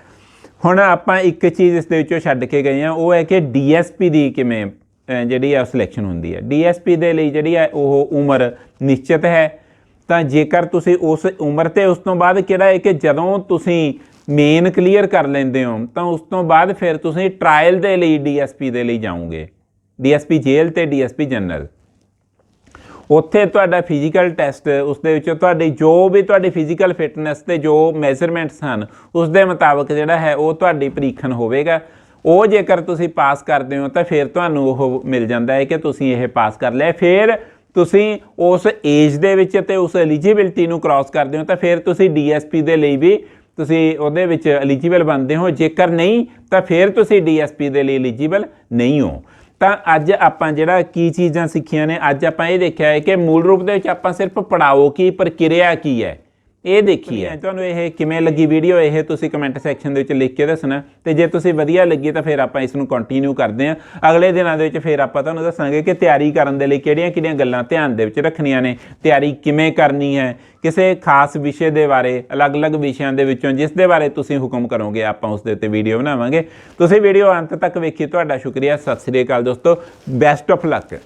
ਹੁਣ ਆਪਾਂ ਇੱਕ ਚੀਜ਼ ਇਸ ਦੇ ਵਿੱਚੋਂ ਛੱਡ ਕੇ ਗਏ ਹਾਂ ਉਹ ਹੈ ਕਿ ਡੀਐਸਪੀ ਦੀ ਕਿਵੇਂ ਜਿਹੜੀ ਹੈ ਸਿਲੈਕਸ਼ਨ ਹੁੰਦੀ ਹੈ ਡੀਐਸਪੀ ਦੇ ਲਈ ਜਿਹੜੀ ਹੈ ਉਹ ਉਮਰ ਨਿਸ਼ਚਿਤ ਹੈ। ਤਾਂ ਜੇਕਰ ਤੁਸੀਂ ਉਸ ਉਮਰ ਤੇ ਉਸ ਤੋਂ ਬਾਅਦ ਕਿਹੜਾ ਹੈ ਕਿ ਜਦੋਂ ਤੁਸੀਂ ਮੇਨ ਕਲੀਅਰ ਕਰ ਲੈਂਦੇ ਹੋ, ਤਾਂ ਉਸ ਤੋਂ ਬਾਅਦ ਫਿਰ ਤੁਸੀਂ ਟ੍ਰਾਇਲ ਦੇ ਲਈ ਡੀਐਸਪੀ ਦੇ ਲਈ ਜਾਓਗੇ। ਡੀਐਸਪੀ ਜੇਲ੍ਹ ਤੇ ਡੀਐਸਪੀ ਜਨਰਲ ਉੱਥੇ ਤੁਹਾਡਾ ਫਿਜ਼ੀਕਲ ਟੈਸਟ ਉਸ ਦੇ ਵਿੱਚ ਤੁਹਾਡੀ ਜੋ ਵੀ ਤੁਹਾਡੀ ਫਿਜ਼ੀਕਲ ਫਿਟਨੈਸ ਤੇ ਜੋ ਮੈਜ਼ਰਮੈਂਟਸ ਹਨ ਉਸ ਦੇ ਮੁਤਾਬਕ ਜਿਹੜਾ ਹੈ ਉਹ ਤੁਹਾਡੀ ਪ੍ਰੀਖਣ ਹੋਵੇਗਾ। ਉਹ ਜੇਕਰ ਤੁਸੀਂ ਪਾਸ ਕਰਦੇ ਹੋ, ਤਾਂ ਫਿਰ ਤੁਹਾਨੂੰ ਉਹ ਮਿਲ ਜਾਂਦਾ ਹੈ ਕਿ ਤੁਸੀਂ ਇਹ ਪਾਸ ਕਰ ਲਿਆ। ਫਿਰ ਤੁਸੀਂ ਉਸ ਏਜ ਦੇ ਵਿੱਚ ਤੇ ਉਸ ਐਲੀਜੀਬਿਲਟੀ ਨੂੰ ਕ੍ਰਾਸ ਕਰਦੇ ਹੋ, ਤਾਂ ਫਿਰ ਤੁਸੀਂ ਡੀਐਸਪੀ ਦੇ ਲਈ ਵੀ ਤੁਸੀਂ ਉਹਦੇ ਵਿੱਚ ਐਲੀਜੀਬਲ ਬਣਦੇ ਹੋ। ਜੇਕਰ ਨਹੀਂ, ਤਾਂ ਫਿਰ ਤੁਸੀਂ ਡੀਐਸਪੀ ਦੇ ਲਈ ਐਲੀਜੀਬਲ ਨਹੀਂ ਹੋ। ਤਾਂ ਅੱਜ ਆਪਾਂ ਜਿਹੜਾ ਕੀ ਚੀਜ਼ਾਂ ਸਿੱਖੀਆਂ ਨੇ, ਅੱਜ ਆਪਾਂ ਇਹ ਦੇਖਿਆ ਹੈ ਕਿ ਮੂਲ ਰੂਪ ਦੇ ਵਿੱਚ ਆਪਾਂ ਸਿਰਫ ਪੜਾਓ ਕੀ, ਪ੍ਰਕਿਰਿਆ ਕੀ ਹੈ। ਇਹ ਦੇਖੀ ਹੈ। ਤੁਹਾਨੂੰ ਇਹ ਕਿਵੇਂ ਲੱਗੀ ਵੀਡੀਓ ਇਹ ਤੁਸੀਂ ਕਮੈਂਟ ਸੈਕਸ਼ਨ ਦੇ ਵਿੱਚ ਲਿਖ ਕੇ ਦੱਸਣਾ। ਤੇ ਜੇ ਤੁਸੀਂ ਵਧੀਆ ਲੱਗੀ ਤਾਂ ਫਿਰ ਆਪਾਂ ਇਸ ਨੂੰ ਕੰਟੀਨਿਊ ਕਰਦੇ ਹਾਂ। ਅਗਲੇ ਦਿਨਾਂ ਦੇ ਵਿੱਚ ਫਿਰ ਆਪਾਂ ਤੁਹਾਨੂੰ ਦੱਸਾਂਗੇ ਕਿ ਤਿਆਰੀ ਕਰਨ ਦੇ ਲਈ ਕਿਹੜੀਆਂ-ਕਿਹੜੀਆਂ ਗੱਲਾਂ ਧਿਆਨ ਦੇ ਵਿੱਚ ਰੱਖਣੀਆਂ ਨੇ। ਤਿਆਰੀ ਕਿਵੇਂ ਕਰਨੀ ਹੈ? ਕਿਸੇ ਖਾਸ ਵਿਸ਼ੇ ਦੇ ਬਾਰੇ ਅਲੱਗ-ਅਲੱਗ ਵਿਸ਼ਿਆਂ ਦੇ ਵਿੱਚੋਂ ਜਿਸ ਦੇ ਬਾਰੇ ਤੁਸੀਂ ਹੁਕਮ ਕਰੋਗੇ ਆਪਾਂ ਉਸ ਦੇ ਉੱਤੇ ਵੀਡੀਓ ਬਣਾਵਾਂਗੇ। ਤੁਸੀਂ ਵੀਡੀਓ ਅੰਤ ਤੱਕ ਵੇਖੀ ਤੁਹਾਡਾ ਸ਼ੁਕਰੀਆ। ਸਤਿ ਸ੍ਰੀ ਅਕਾਲ ਦੋਸਤੋ। Best of luck